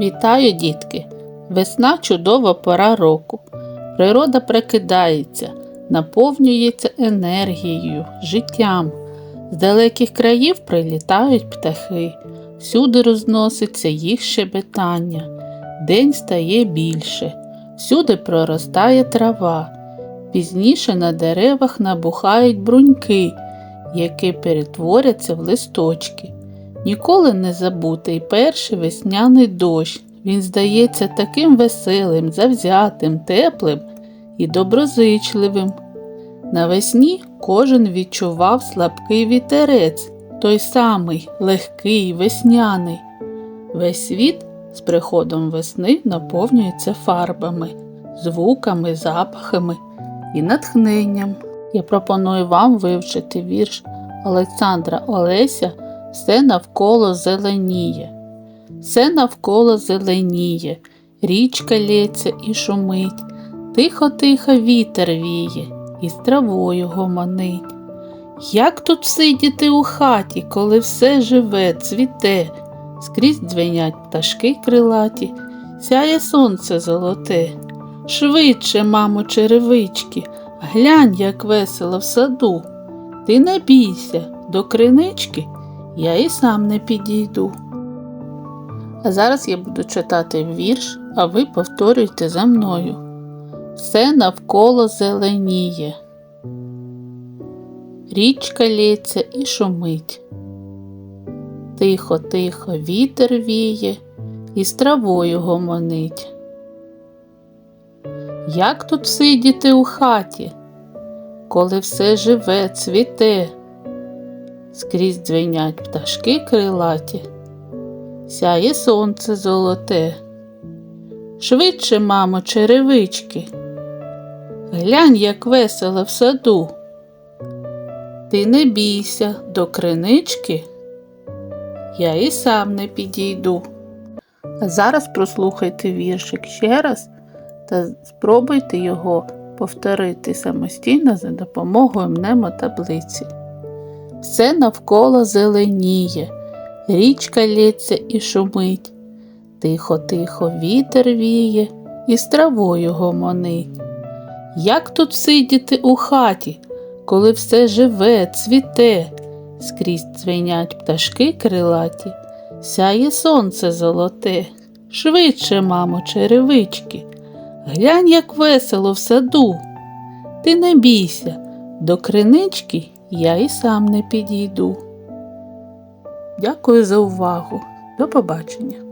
Вітаю, дітки! Весна чудова пора року. Природа прикидається, наповнюється енергією, життям. З далеких країв прилітають птахи, всюди розноситься їх щебетання. День стає більше, всюди проростає трава. Пізніше на деревах набухають бруньки, які перетворяться в листочки. Ніколи не забутий перший весняний дощ. Він здається таким веселим, завзятим, теплим і доброзичливим. Навесні кожен відчував слабкий вітерець, той самий легкий, весняний. Весь світ з приходом весни наповнюється фарбами, звуками, запахами і натхненням. Я пропоную вам вивчити вірш Олександра Олеся все навколо зеленіє. Все навколо зеленіє, річка лється і шумить, тихо-тихо вітер віє, і з травою гомонить. Як тут сидіти у хаті, коли все живе, цвіте, скрізь дзвенять пташки крилаті, сяє сонце золоте. Швидше, мамо, черевички, глянь, як весело в саду. Ти не бійся, до кринички я і сам не підійду. А зараз я буду читати вірш, а ви повторюйте за мною. Все навколо зеленіє. Річка лється і шумить. Тихо, тихо вітер віє і з травою гомонить. Як тут сидіти у хаті, коли все живе, цвіте, скрізь дзвенять пташки крилаті, сяє сонце золоте. Швидше, мамо, черевички, глянь, як весело в саду. Ти не бійся до кринички, я і сам не підійду. А зараз прослухайте віршик ще раз та спробуйте його повторити самостійно за допомогою мнемотаблиці. Все навколо зеленіє, річка лється і шумить, тихо-тихо вітер віє і з травою гомонить. Як тут сидіти у хаті, коли все живе, цвіте, скрізь дзвенять пташки крилаті, сяє сонце золоте, швидше, мамо, черевички, глянь, як весело в саду. Ти не бійся, до кринички я і сам не підійду. Дякую за увагу. До побачення.